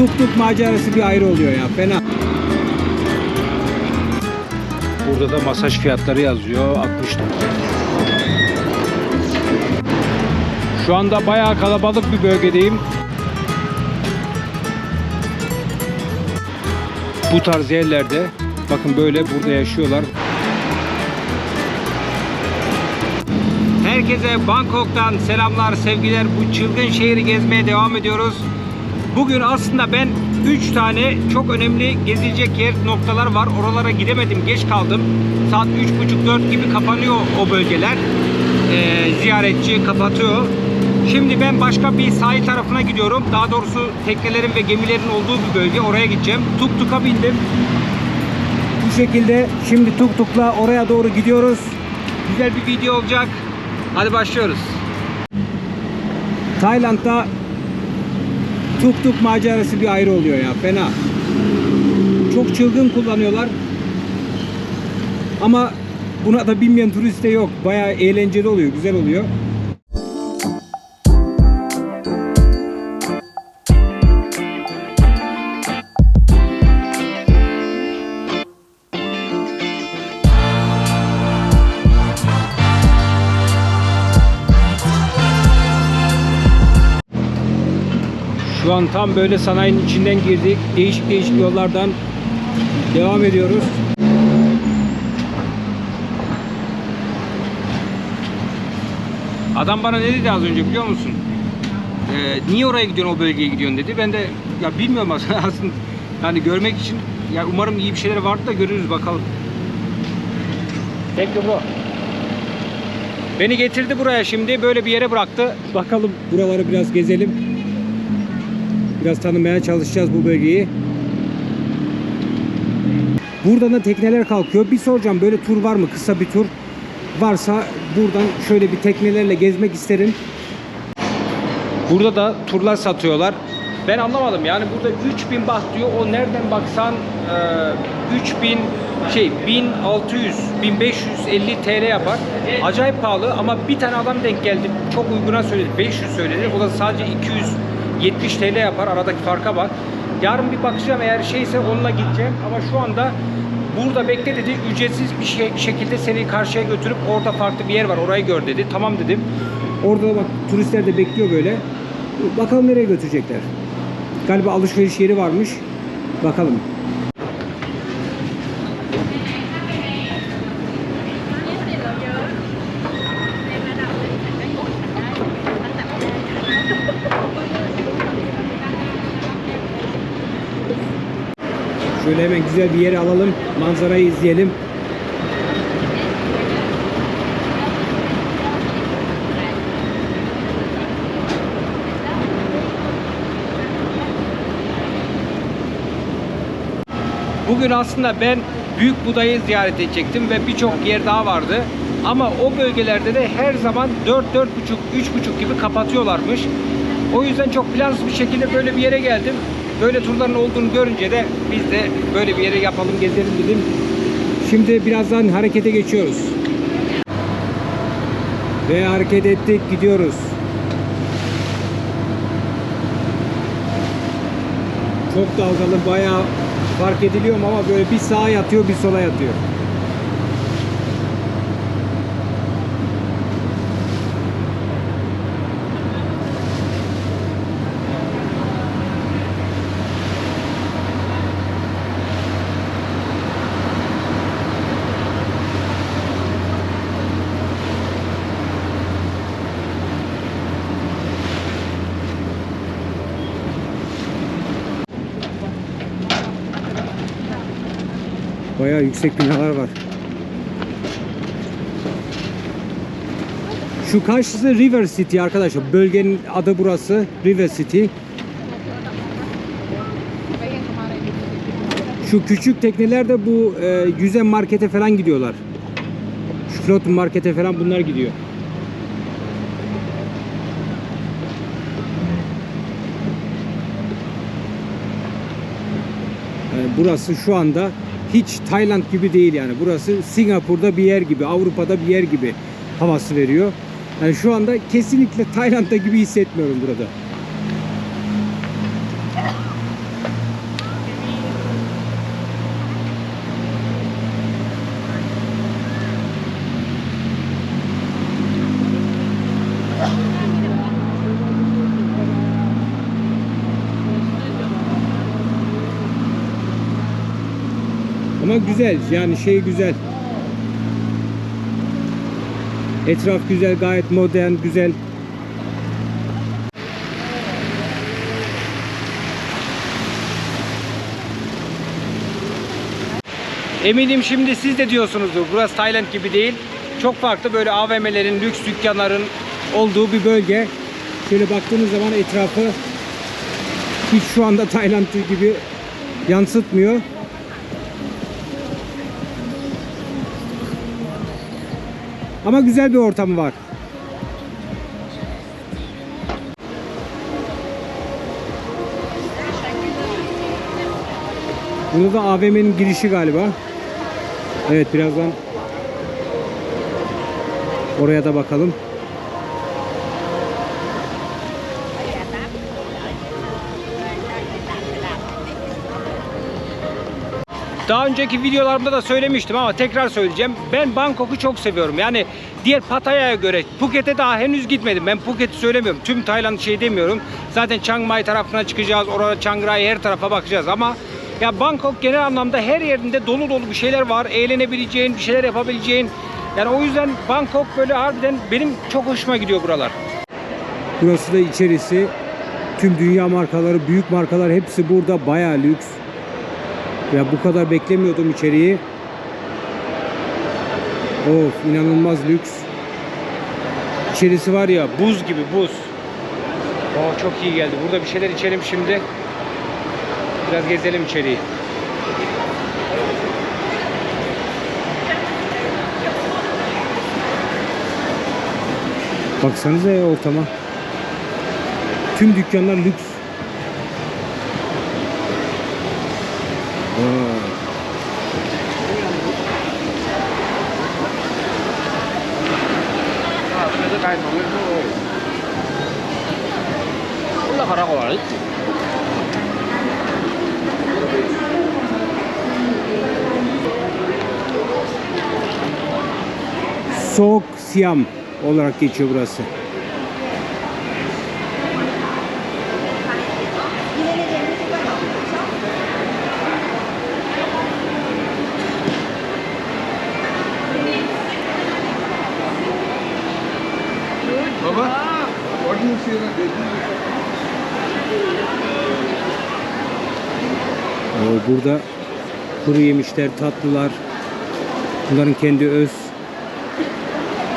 tuk tuk macerası bir ayrı oluyor ya fena. Burada da masaj fiyatları yazıyor 60 lira. Şu anda bayağı kalabalık bir bölgedeyim. Bu tarz yerlerde bakın böyle burada yaşıyorlar. Herkese Bangkok'tan selamlar, sevgiler. Bu çılgın şehri gezmeye devam ediyoruz. Bugün aslında ben 3 tane çok önemli gezilecek yer noktalar var. Oralara gidemedim, geç kaldım. Saat 3.30-4 gibi kapanıyor o bölgeler. Ee, ziyaretçi kapatıyor. Şimdi ben başka bir sahil tarafına gidiyorum. Daha doğrusu teknelerin ve gemilerin olduğu bir bölge. Oraya gideceğim. Tuk tuk'a bindim. Bu şekilde şimdi tuk tukla oraya doğru gidiyoruz. Güzel bir video olacak. Hadi başlıyoruz. Tayland'da tuk tuk macerası bir ayrı oluyor ya fena. Çok çılgın kullanıyorlar. Ama buna da binmeyen turist de yok. Bayağı eğlenceli oluyor, güzel oluyor. An tam böyle sanayinin içinden girdik. Değişik değişik yollardan devam ediyoruz. Adam bana ne dedi az önce biliyor musun? Ee, niye oraya gidiyorsun o bölgeye gidiyorsun dedi. Ben de ya bilmiyorum aslında aslında yani görmek için ya umarım iyi bir şeyler vardı da görürüz bakalım. Thank you bro. Beni getirdi buraya şimdi böyle bir yere bıraktı. Bakalım buraları biraz gezelim. Biraz tanımaya çalışacağız bu bölgeyi. Buradan da tekneler kalkıyor. Bir soracağım böyle tur var mı? Kısa bir tur. Varsa buradan şöyle bir teknelerle gezmek isterim. Burada da turlar satıyorlar. Ben anlamadım yani burada 3000 baht diyor. O nereden baksan e, 3000 şey 1600 1550 TL yapar. Acayip pahalı ama bir tane adam denk geldi. Çok uyguna söyledi. 500 söyledi. O da sadece 270 TL yapar. Aradaki farka bak. Yarın bir bakacağım eğer şeyse onunla gideceğim ama şu anda burada bekle dedi. Ücretsiz bir şey, şekilde seni karşıya götürüp orada farklı bir yer var. Orayı gör dedi. Tamam dedim. Orada da bak turistler de bekliyor böyle. Bakalım nereye götürecekler. Galiba alışveriş yeri varmış. Bakalım. Şöyle hemen güzel bir yere alalım. Manzarayı izleyelim. Bugün aslında ben Büyük Buda'yı ziyaret edecektim ve birçok yer daha vardı. Ama o bölgelerde de her zaman 4 4.30 3.30 gibi kapatıyorlarmış. O yüzden çok plansız bir şekilde böyle bir yere geldim. Böyle turların olduğunu görünce de biz de böyle bir yere yapalım, gezelim dedim. Şimdi birazdan harekete geçiyoruz. Ve hareket ettik, gidiyoruz. Çok dalgalı, bayağı fark ediliyor ama böyle bir sağa yatıyor, bir sola yatıyor. Bayağı yüksek binalar var. Şu karşısı River City arkadaşlar. Bölgenin adı burası. River City. Şu küçük tekneler de bu e, yüzen markete falan gidiyorlar. Şu flot markete falan bunlar gidiyor. Yani burası şu anda hiç Tayland gibi değil yani. Burası Singapur'da bir yer gibi, Avrupa'da bir yer gibi havası veriyor. Yani şu anda kesinlikle Tayland'da gibi hissetmiyorum burada. Yeah. Ama güzel yani şey güzel. Etraf güzel gayet modern güzel. Eminim şimdi siz de diyorsunuzdur. Burası Tayland gibi değil. Çok farklı böyle AVM'lerin, lüks dükkanların olduğu bir bölge. Şöyle baktığınız zaman etrafı hiç şu anda Tayland gibi yansıtmıyor. Ama güzel bir ortamı var. Burada da AVM'nin girişi galiba. Evet birazdan oraya da bakalım. Daha önceki videolarımda da söylemiştim ama tekrar söyleyeceğim. Ben Bangkok'u çok seviyorum. Yani diğer Pattaya'ya göre Phuket'e daha henüz gitmedim. Ben Phuket'i söylemiyorum. Tüm Tayland şey demiyorum. Zaten Chiang Mai tarafına çıkacağız. Orada Chiang Rai her tarafa bakacağız ama ya Bangkok genel anlamda her yerinde dolu dolu bir şeyler var. Eğlenebileceğin, bir şeyler yapabileceğin. Yani o yüzden Bangkok böyle harbiden benim çok hoşuma gidiyor buralar. Burası da içerisi. Tüm dünya markaları, büyük markalar hepsi burada. Bayağı lüks. Ya bu kadar beklemiyordum içeriği. Of inanılmaz lüks. İçerisi var ya buz gibi buz. Oh çok iyi geldi. Burada bir şeyler içelim şimdi. Biraz gezelim içeriği. Baksanıza ya ortama. Tüm dükkanlar lüks. Vay. 그래도 잘 먹고 올라가라고 말했지. Soğuk Siam olarak geçiyor burası. Burada kuru yemişler, tatlılar. Bunların kendi öz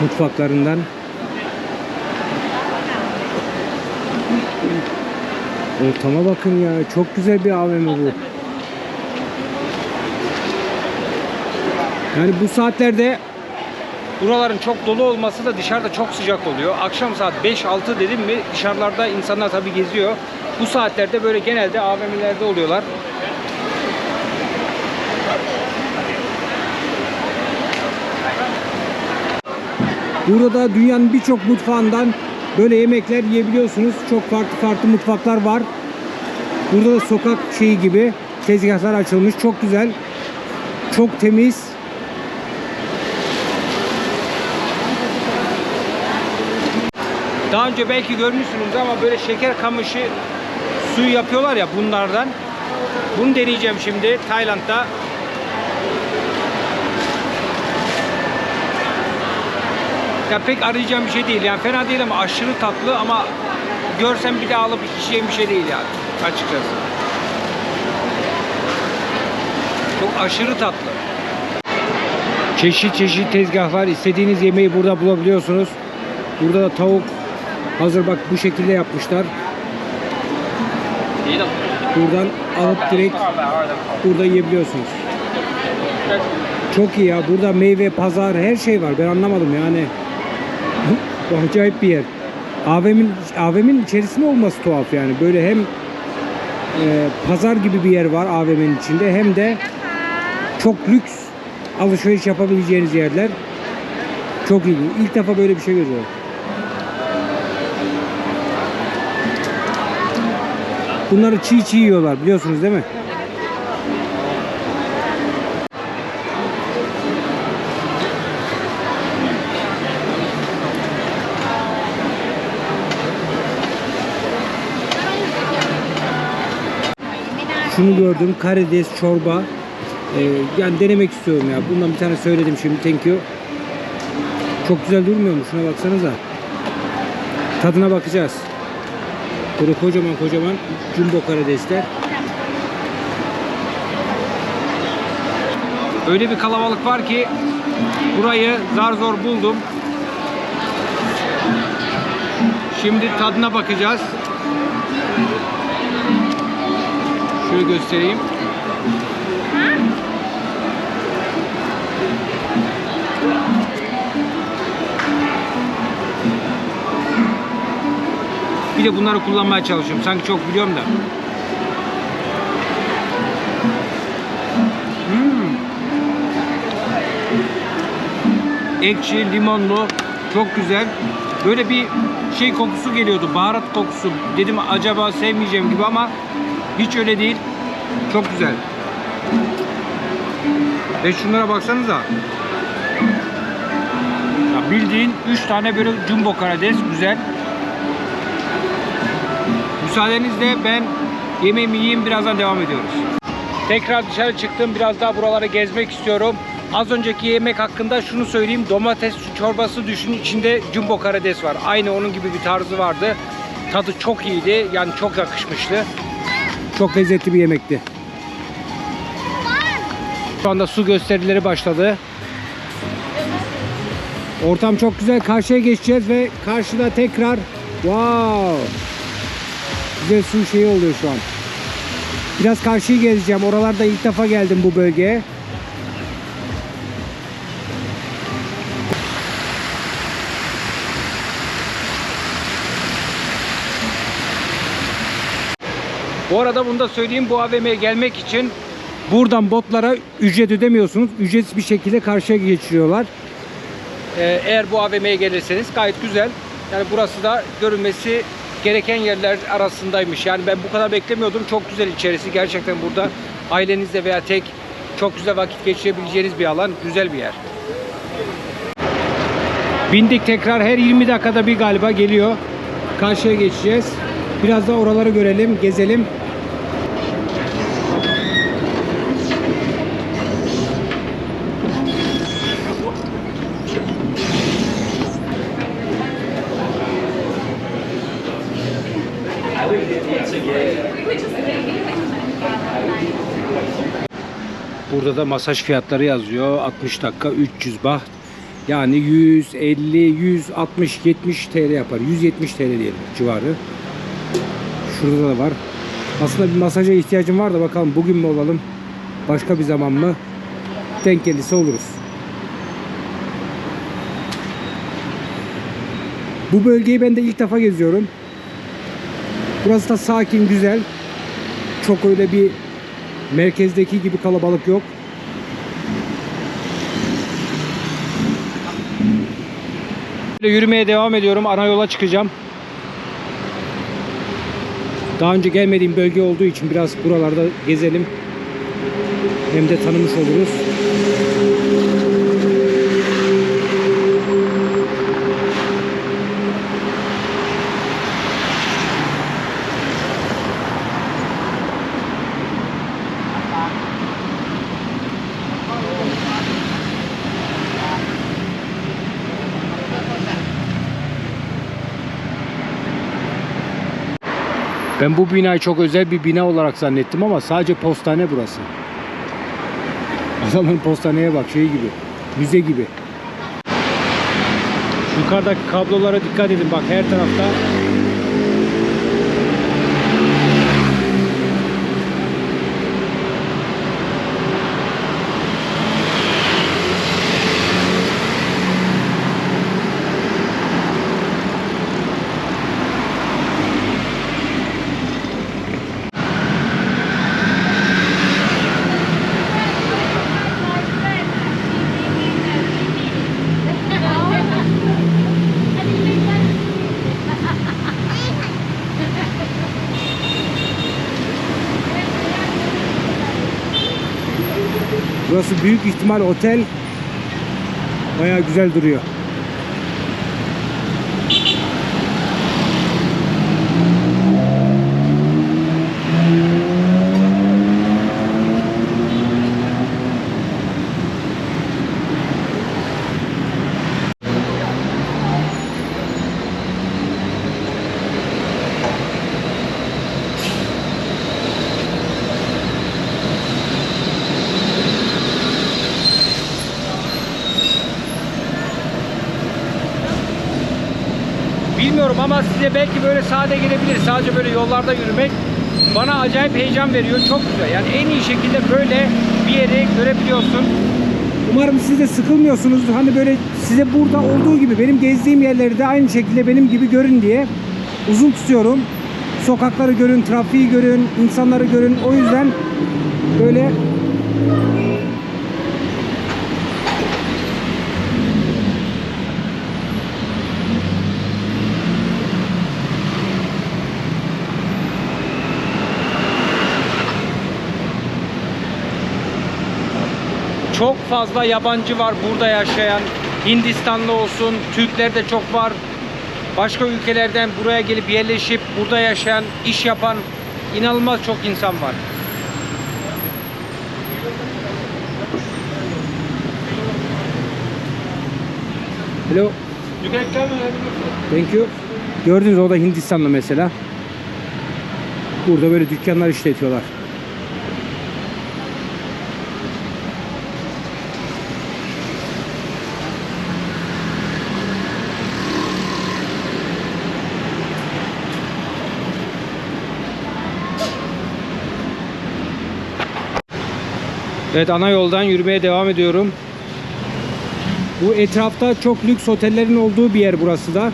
mutfaklarından. Ortama bakın ya. Çok güzel bir AVM bu. Yani bu saatlerde buraların çok dolu olması da dışarıda çok sıcak oluyor. Akşam saat 5-6 dedim mi dışarılarda insanlar tabii geziyor. Bu saatlerde böyle genelde AVM'lerde oluyorlar. Burada da dünyanın birçok mutfağından böyle yemekler yiyebiliyorsunuz. Çok farklı farklı mutfaklar var. Burada da sokak şeyi gibi tezgahlar açılmış. Çok güzel. Çok temiz. Daha önce belki görmüşsünüz ama böyle şeker kamışı suyu yapıyorlar ya bunlardan. Bunu deneyeceğim şimdi Tayland'da. Ya pek arayacağım bir şey değil. Yani fena değil ama aşırı tatlı ama görsem bir daha alıp içeceğim bir şey değil yani açıkçası. Çok aşırı tatlı. Çeşit çeşit tezgahlar. istediğiniz yemeği burada bulabiliyorsunuz. Burada da tavuk hazır bak bu şekilde yapmışlar. Buradan alıp direkt burada yiyebiliyorsunuz. Çok iyi ya. Burada meyve, pazar, her şey var. Ben anlamadım yani. Acayip bir yer. AVM'in AVM'in içerisinde olması tuhaf yani. Böyle hem e, pazar gibi bir yer var AVM'nin içinde hem de çok lüks alışveriş yapabileceğiniz yerler. Çok iyi. İlk defa böyle bir şey görüyorum. Bunları çiğ çiğ yiyorlar biliyorsunuz değil mi? Şunu gördüm. Karides çorba. Ee, yani denemek istiyorum ya. Bundan bir tane söyledim şimdi. Thank you. Çok güzel durmuyor mu? Şuna baksanıza. Tadına bakacağız. Böyle kocaman kocaman jumbo karidesler. Öyle bir kalabalık var ki burayı zar zor buldum. Şimdi tadına bakacağız. Şöyle göstereyim. Bir de bunları kullanmaya çalışıyorum. Sanki çok biliyorum da. Hmm. Ekşi, limonlu, çok güzel. Böyle bir şey kokusu geliyordu, baharat kokusu. Dedim acaba sevmeyeceğim gibi ama hiç öyle değil. Çok güzel. Ve şunlara baksanıza. Ya bildiğin 3 tane böyle jumbo karides güzel. Müsaadenizle ben yemeğimi yiyeyim birazdan devam ediyoruz. Tekrar dışarı çıktım. Biraz daha buraları gezmek istiyorum. Az önceki yemek hakkında şunu söyleyeyim. Domates çorbası düşün içinde jumbo karides var. Aynı onun gibi bir tarzı vardı. Tadı çok iyiydi. Yani çok yakışmıştı. Çok lezzetli bir yemekti. Şu anda su gösterileri başladı. Ortam çok güzel. Karşıya geçeceğiz ve karşıda tekrar wow güzel su şeyi oluyor şu an. Biraz karşıyı gezeceğim. Oralarda ilk defa geldim bu bölgeye. Bu arada bunu da söyleyeyim. Bu AVM'ye gelmek için buradan botlara ücret ödemiyorsunuz. Ücretsiz bir şekilde karşıya geçiriyorlar. Ee, eğer bu AVM'ye gelirseniz gayet güzel. Yani burası da görünmesi gereken yerler arasındaymış. Yani ben bu kadar beklemiyordum. Çok güzel içerisi. Gerçekten burada ailenizle veya tek çok güzel vakit geçirebileceğiniz bir alan. Güzel bir yer. Bindik tekrar her 20 dakikada bir galiba geliyor. Karşıya geçeceğiz. Biraz da oraları görelim, gezelim. Burada da masaj fiyatları yazıyor. 60 dakika 300 baht. Yani 150, 160, 70 TL yapar. 170 TL diyelim civarı. Şurada da var. Aslında bir masaja ihtiyacım var da bakalım bugün mü olalım? Başka bir zaman mı? Denk gelirse oluruz. Bu bölgeyi ben de ilk defa geziyorum. Burası da sakin, güzel. Çok öyle bir merkezdeki gibi kalabalık yok. Yürümeye devam ediyorum. Ana yola çıkacağım. Daha önce gelmediğim bölge olduğu için biraz buralarda gezelim. Hem de tanımış oluruz. Ben bu binayı çok özel bir bina olarak zannettim ama sadece postane burası. Adamın postaneye bak şey gibi. Müze gibi. Yukarıdaki kablolara dikkat edin bak her tarafta. Burası büyük ihtimal otel. Bayağı güzel duruyor. ama size belki böyle sade gelebilir. Sadece böyle yollarda yürümek bana acayip heyecan veriyor. Çok güzel. Yani en iyi şekilde böyle bir yeri görebiliyorsun. Umarım siz de sıkılmıyorsunuzdur. Hani böyle size burada olduğu gibi benim gezdiğim yerleri de aynı şekilde benim gibi görün diye uzun tutuyorum. Sokakları görün, trafiği görün, insanları görün. O yüzden böyle Çok fazla yabancı var burada yaşayan. Hindistanlı olsun, Türkler de çok var. Başka ülkelerden buraya gelip yerleşip burada yaşayan, iş yapan inanılmaz çok insan var. Hello. Thank you. Gördünüz o da Hindistanlı mesela. Burada böyle dükkanlar işletiyorlar. Evet ana yoldan yürümeye devam ediyorum. Bu etrafta çok lüks otellerin olduğu bir yer burası da.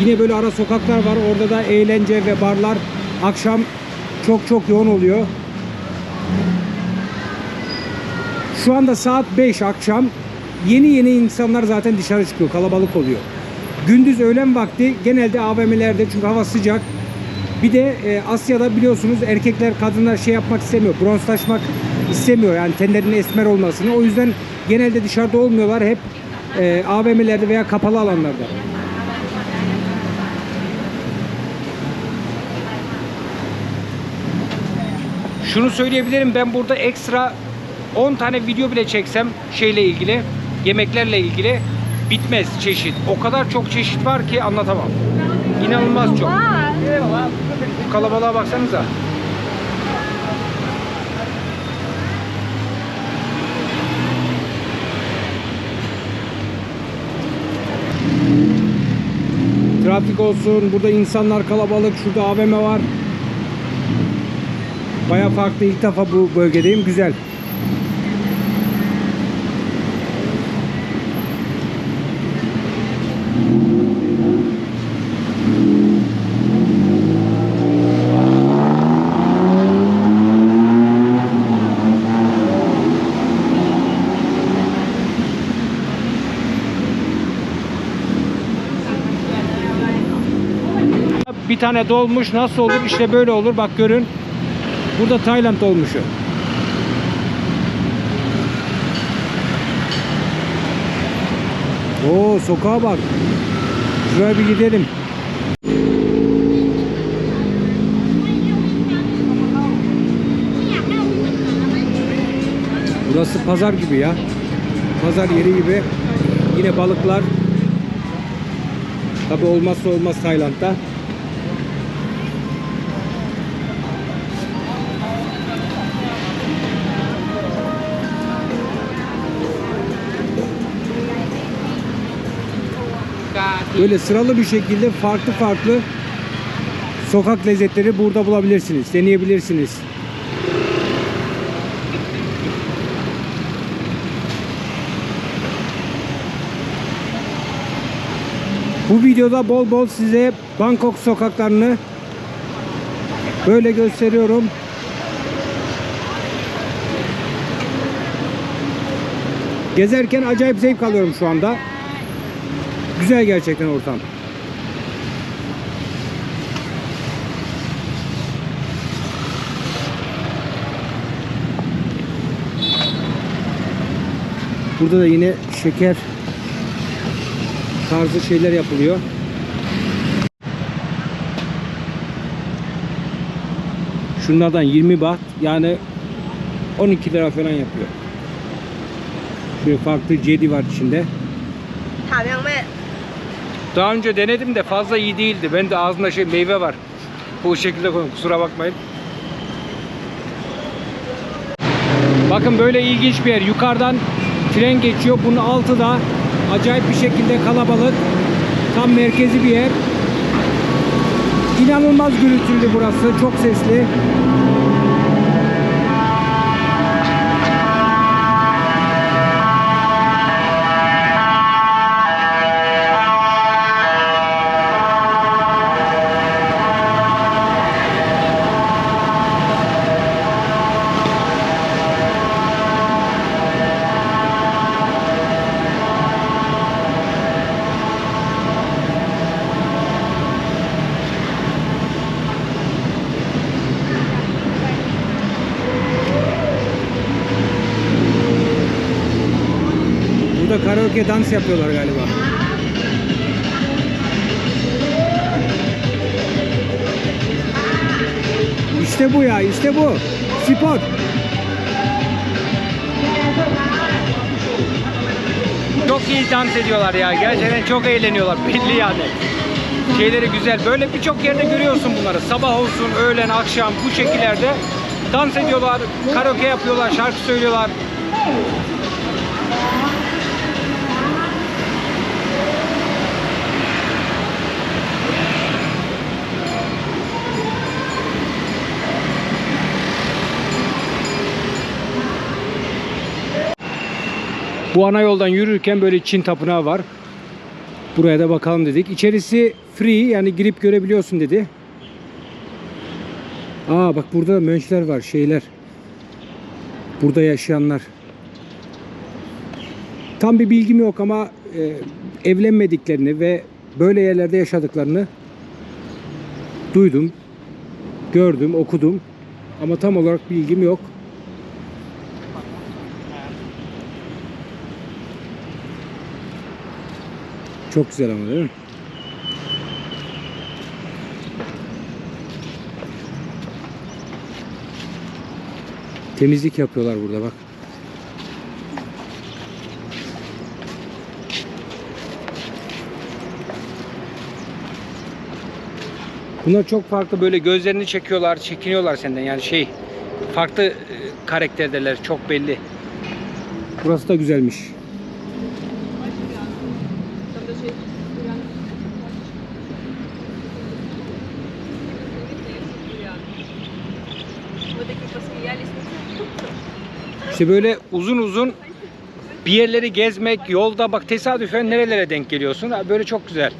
Yine böyle ara sokaklar var. Orada da eğlence ve barlar akşam çok çok yoğun oluyor. Şu anda saat 5 akşam. Yeni yeni insanlar zaten dışarı çıkıyor. Kalabalık oluyor. Gündüz öğlen vakti genelde AVM'lerde çünkü hava sıcak. Bir de e, Asya'da biliyorsunuz erkekler kadınlar şey yapmak istemiyor. Bronzlaşmak istemiyor yani tenlerinin esmer olmasını. O yüzden genelde dışarıda olmuyorlar. Hep e, AVM'lerde veya kapalı alanlarda. Şunu söyleyebilirim ben burada ekstra 10 tane video bile çeksem şeyle ilgili yemeklerle ilgili bitmez çeşit. O kadar çok çeşit var ki anlatamam. İnanılmaz çok. Bu kalabalığa baksanıza. Trafik olsun, burada insanlar kalabalık, şurada AVM var. Baya farklı ilk defa bu bölgedeyim. Güzel. Bir tane dolmuş nasıl olur? İşte böyle olur. Bak görün. Burada Tayland olmuşu. Oo sokağa bak. Şuraya bir gidelim. Burası pazar gibi ya. Pazar yeri gibi. Yine balıklar. Tabi olmazsa olmaz Tayland'da. Böyle sıralı bir şekilde farklı farklı sokak lezzetleri burada bulabilirsiniz. Deneyebilirsiniz. Bu videoda bol bol size Bangkok sokaklarını böyle gösteriyorum. Gezerken acayip zevk alıyorum şu anda. Güzel gerçekten ortam. Burada da yine şeker tarzı şeyler yapılıyor. Şunlardan 20 baht yani 12 lira falan yapıyor. Şöyle farklı cedi var içinde. 塔亮 daha önce denedim de fazla iyi değildi. Ben de ağzımda şey meyve var. Bu şekilde koyun kusura bakmayın. Bakın böyle ilginç bir yer. Yukarıdan tren geçiyor. Bunun altı da acayip bir şekilde kalabalık. Tam merkezi bir yer. İnanılmaz gürültülü burası. Çok sesli. Karaoke dans yapıyorlar galiba. İşte bu ya, işte bu. Spor. Çok iyi dans ediyorlar ya. Gerçekten çok eğleniyorlar. Belli yani. Şeyleri güzel. Böyle birçok yerde görüyorsun bunları. Sabah olsun, öğlen, akşam bu şekillerde dans ediyorlar, karaoke yapıyorlar, şarkı söylüyorlar. Bu ana yoldan yürürken böyle Çin tapınağı var. Buraya da bakalım dedik. İçerisi free yani girip görebiliyorsun dedi. Aa bak burada mönchler var şeyler. Burada yaşayanlar. Tam bir bilgim yok ama e, evlenmediklerini ve böyle yerlerde yaşadıklarını duydum, gördüm, okudum. Ama tam olarak bilgim yok. Çok güzel ama değil mi? Temizlik yapıyorlar burada bak. Bunlar çok farklı böyle gözlerini çekiyorlar, çekiniyorlar senden yani şey farklı e, karakterdeler çok belli. Burası da güzelmiş. İşte böyle uzun uzun bir yerleri gezmek, yolda bak tesadüfen nerelere denk geliyorsun. Böyle çok güzel.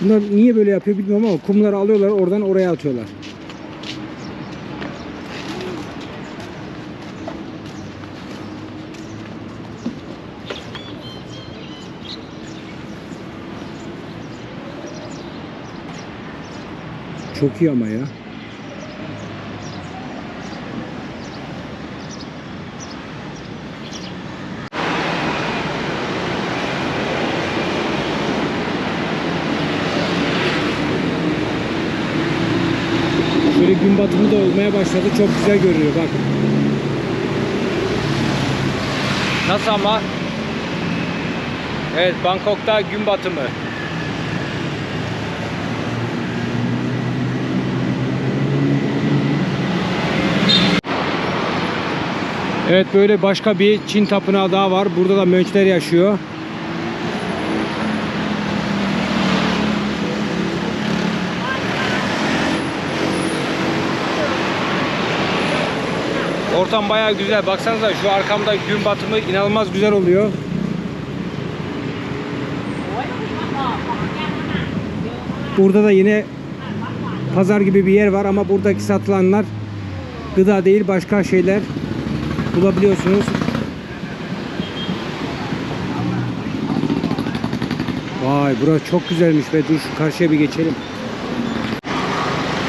Bunlar niye böyle yapıyor bilmiyorum ama kumları alıyorlar oradan oraya atıyorlar. Çok iyi ama ya. Şöyle gün batımı da olmaya başladı. Çok güzel görünüyor bak. Nasıl ama? Evet Bangkok'ta gün batımı. Evet böyle başka bir Çin tapınağı daha var. Burada da Mönchler yaşıyor. Ortam bayağı güzel. Baksanıza şu arkamda gün batımı inanılmaz güzel oluyor. Burada da yine pazar gibi bir yer var ama buradaki satılanlar gıda değil başka şeyler bulabiliyorsunuz. Vay burası çok güzelmiş ve dur şu karşıya bir geçelim.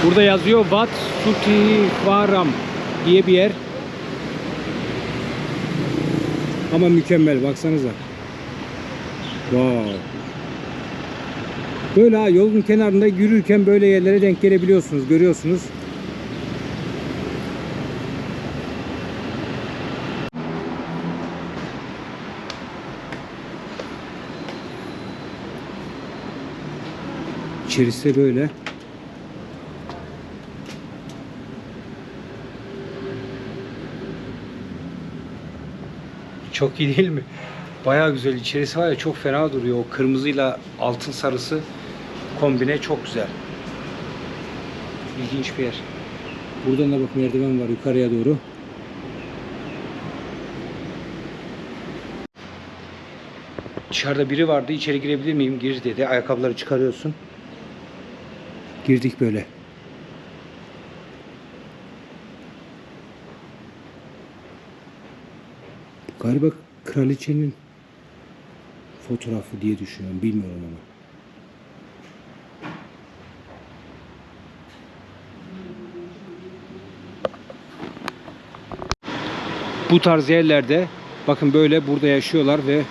Burada yazıyor Wat Sutivaram diye bir yer. Ama mükemmel baksanıza. Wow. Böyle ha yolun kenarında yürürken böyle yerlere denk gelebiliyorsunuz, görüyorsunuz. İçerisi böyle. Çok iyi değil mi? Bayağı güzel. İçerisi var ya çok fena duruyor. O kırmızıyla altın sarısı kombine çok güzel. İlginç bir yer. Buradan da bak merdiven var yukarıya doğru. Dışarıda biri vardı. İçeri girebilir miyim? Gir dedi. Ayakkabıları çıkarıyorsun. Girdik böyle. Galiba kraliçenin fotoğrafı diye düşünüyorum. Bilmiyorum ama. Bu tarz yerlerde bakın böyle burada yaşıyorlar ve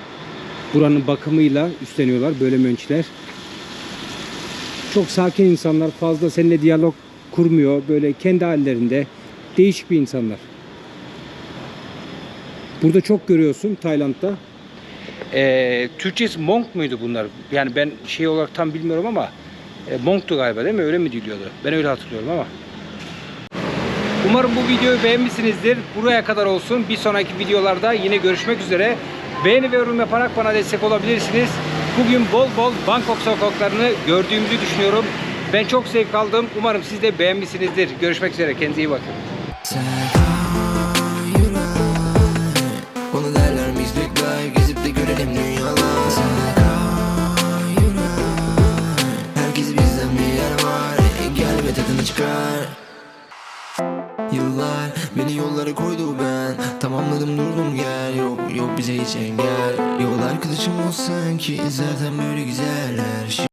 buranın bakımıyla üstleniyorlar böyle mönçler. Çok sakin insanlar fazla seninle diyalog kurmuyor. Böyle kendi hallerinde değişik bir insanlar. Burada çok görüyorsun Tayland'da. Ee, Türkçesi monk muydu bunlar? Yani ben şey olarak tam bilmiyorum ama e, monktu galiba değil mi? Öyle mi diliyordu? Ben öyle hatırlıyorum ama. Umarım bu videoyu beğenmişsinizdir. Buraya kadar olsun. Bir sonraki videolarda yine görüşmek üzere. Beğeni ve yorum yaparak bana destek olabilirsiniz. Bugün bol bol Bangkok sokaklarını gördüğümüzü düşünüyorum. Ben çok zevk aldım. Umarım siz de beğenmişsinizdir. Görüşmek üzere. Kendinize iyi bakın. Çıkar. Yıllar beni yollara koydu ben. Tamamladım durdum gel Yok yok bize hiç engel. Yol arkadaşım olsan ki zaten böyle güzeller